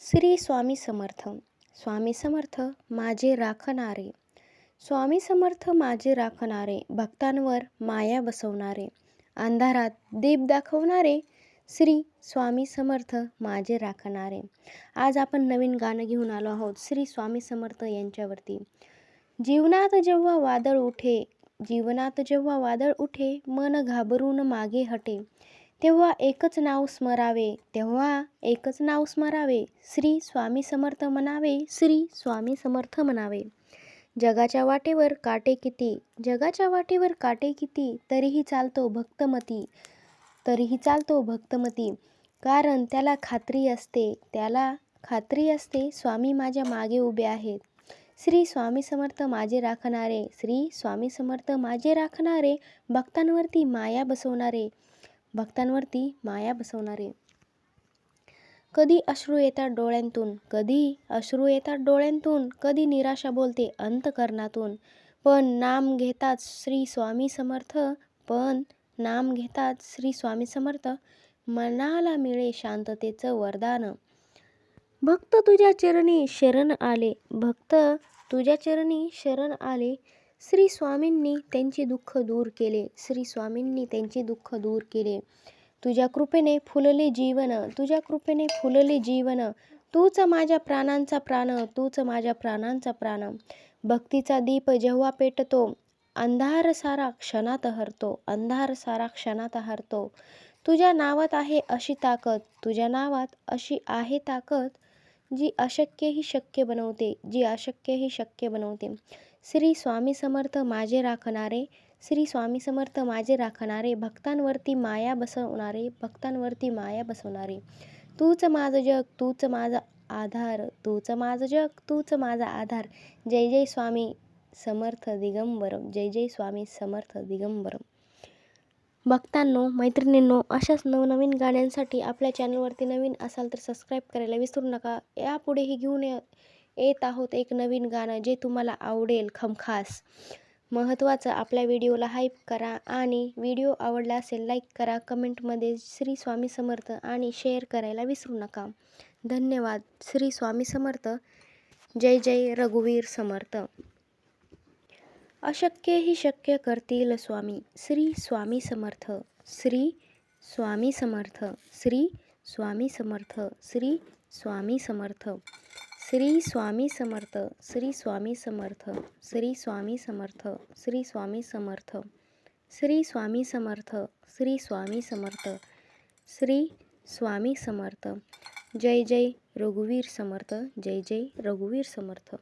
श्री स्वामी समर्थ. स्वामी समर्थ माझे राखणारे. स्वामी समर्थ माझे राखणारे भक्तांवर माया बसवणारे अंधारात दीप दाखवणारे श्री स्वामी समर्थ माझे राखणारे. आज आपण नवीन गाणं घेऊन आलो आहोत श्री स्वामी समर्थ यांच्यावरती. जीवनात जेव्हा वादळ उठे जीवनात जेव्हा वादळ उठे मन घाबरून मागे हटे. तेव्हा एकच नाव स्मरावे तेव्हा एकच नाव स्मरावे. श्री स्वामी समर्थ म्हणावे श्री स्वामी समर्थ म्हणावे. जगाच्या वाटेवर काटे किती? जगाच्या वाटेवर काटे किती? तरीही चालतो भक्तमती. तरीही चालतो भक्तमती. कारण त्याला खात्री असते त्याला खात्री असते स्वामी माझ्या मागे उभे आहेत. श्री स्वामी समर्थ माझे राखणारे श्री स्वामी समर्थ माझे राखणारे भक्तांवरती माया बसवणारे. भक्तांवरती माया बसवणारे. कधी अश्रू येतात डोळ्यांतून कधी अश्रू येतात डोळ्यांतून कधी निराशा बोलते अंतकरणातून. पण नाम घेतात श्री स्वामी समर्थ पण नाम घेतात श्री स्वामी समर्थ मनाला मिळे शांततेचं वरदान. भक्त तुझ्या चरणी शरण आले भक्त तुझ्या चरणी शरण आले श्री स्वामींनी त्यांचे दुःख दूर केले. श्री स्वामींनी त्यांचे दुःख दूर केले. तुझ्या कृपेने फुलले जीवन तुझ्या कृपेने फुलले जीवन. तूच माझ्या प्राणांचा प्राण तूच माझ्या प्राणांचा प्राण. भक्तीचा दीप जेव्हा पेटतो अंधार सारा क्षणात हरतो अंधार सारा क्षणात हरतो. तुझ्या नावात आहे अशी ताकद तुझ्या नावात अशी आहे ताकद. जी अशक्यही शक्य बनवते जी अशक्यही शक्य बनवते. श्री स्वामी समर्थ माझे राखणारे श्री स्वामी समर्थ माझे राखणारे भक्तांवरती माया बसवणारे भक्तांवरती माया बसवणारे. तूच माझं जग तूच माझा आधार तूच माझं जग तूच माझा आधार. जय जय स्वामी समर्थ दिगंबरम जय जय स्वामी समर्थ दिगंबरम. भक्तांनो मैत्रिणींनो अशाच नवनवीन गाण्यांसाठी आपल्या चॅनलवरती नवीन असाल तर सबस्क्राईब करायला विसरू नका. यापुढेही घेऊन ये येत आहोत एक नवीन गाणं जे तुम्हाला आवडेल खमखास. महत्त्वाचं आपल्या व्हिडिओला हाईप करा आणि व्हिडिओ आवडला असेल लाईक करा. कमेंटमध्ये श्री स्वामी समर्थ आणि शेअर करायला विसरू नका. धन्यवाद. श्री स्वामी समर्थ. जय जय रघुवीर समर्थ. अशक्य ही शक्य करतील स्वामी श्री स्वामी समर्थ श्री स्वामी समर्थ श्री स्वामी समर्थ श्री स्वामी समर्थ श्री स्वामी समर्थ श्री स्वामी समर्थ श्री स्वामी समर्थ श्री स्वामी समर्थ श्री स्वामी समर्थ श्री स्वामी समर्थ श्री स्वामी समर्थ जय जय रघुवीर समर्थ जय जय रघुवीर समर्थ